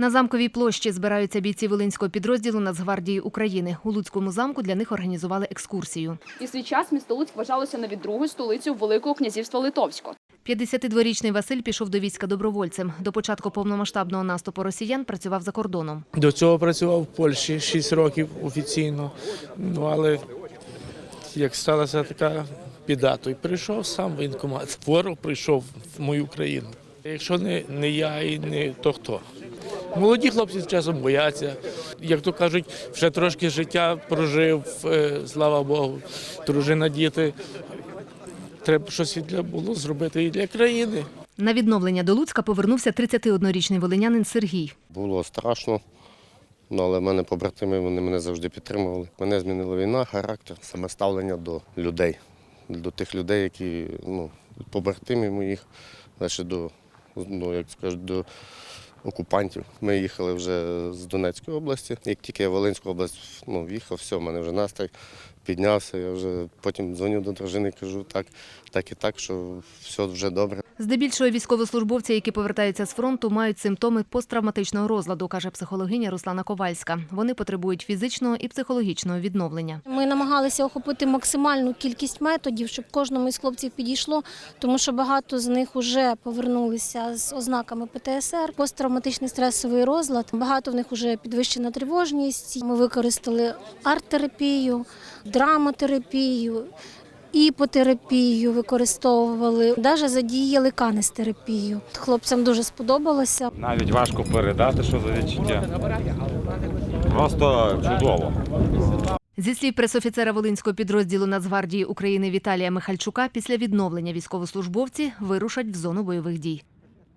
На замковій площі збираються бійці Волинського підрозділу Нацгвардії України. У Луцькому замку для них організували екскурсію. І свій час місто Луцьк вважалося навіть другою столицею Великого князівства Литовського. 52-річний Василь пішов до війська добровольцем. До початку повномасштабного наступу росіян працював за кордоном. До цього працював в Польщі 6 років офіційно. Ну але як сталася така біда, то й прийшов сам в воєнкомат. Ворог прийшов в мою країну. Якщо не, не я і не то хто. Молоді хлопці з часом бояться. Як то кажуть, вже трошки життя прожив, е, слава Богу, дружина, діти. Треба щось і для було зробити і для країни. На відновлення до Луцька повернувся 31-річний волинянин Сергій. Було страшно, ну, але в мене побратими вони мене завжди підтримували. Мене змінила війна, характер, саме ставлення до людей, до тих людей, які ну, побратимів моїх, далі до, ну, як скажуть, до окупантів. Ми їхали вже з Донецької області. Як тільки я в Волинську область ну, в'їхав, все, в мене вже настрій піднявся. Я вже потім дзвоню до дружини, кажу так, так і так, що все вже добре. Здебільшого військовослужбовці, які повертаються з фронту, мають симптоми посттравматичного розладу, каже психологиня Руслана Ковальська. Вони потребують фізичного і психологічного відновлення. Ми намагалися охопити максимальну кількість методів, щоб кожному із хлопців підійшло, тому що багато з них вже повернулися з ознаками ПТСР, посттравматичний стресовий розлад. Багато в них вже підвищена тривожність. Ми використали арт-терапію, драмотерапію. Іпотерапію використовували, навіть задіяли канестерапію. Хлопцям дуже сподобалося. Навіть важко передати, що за відчуття. Просто чудово. Зі слів пресофіцера Волинського підрозділу Нацгвардії України Віталія Михальчука, після відновлення військовослужбовці вирушать в зону бойових дій.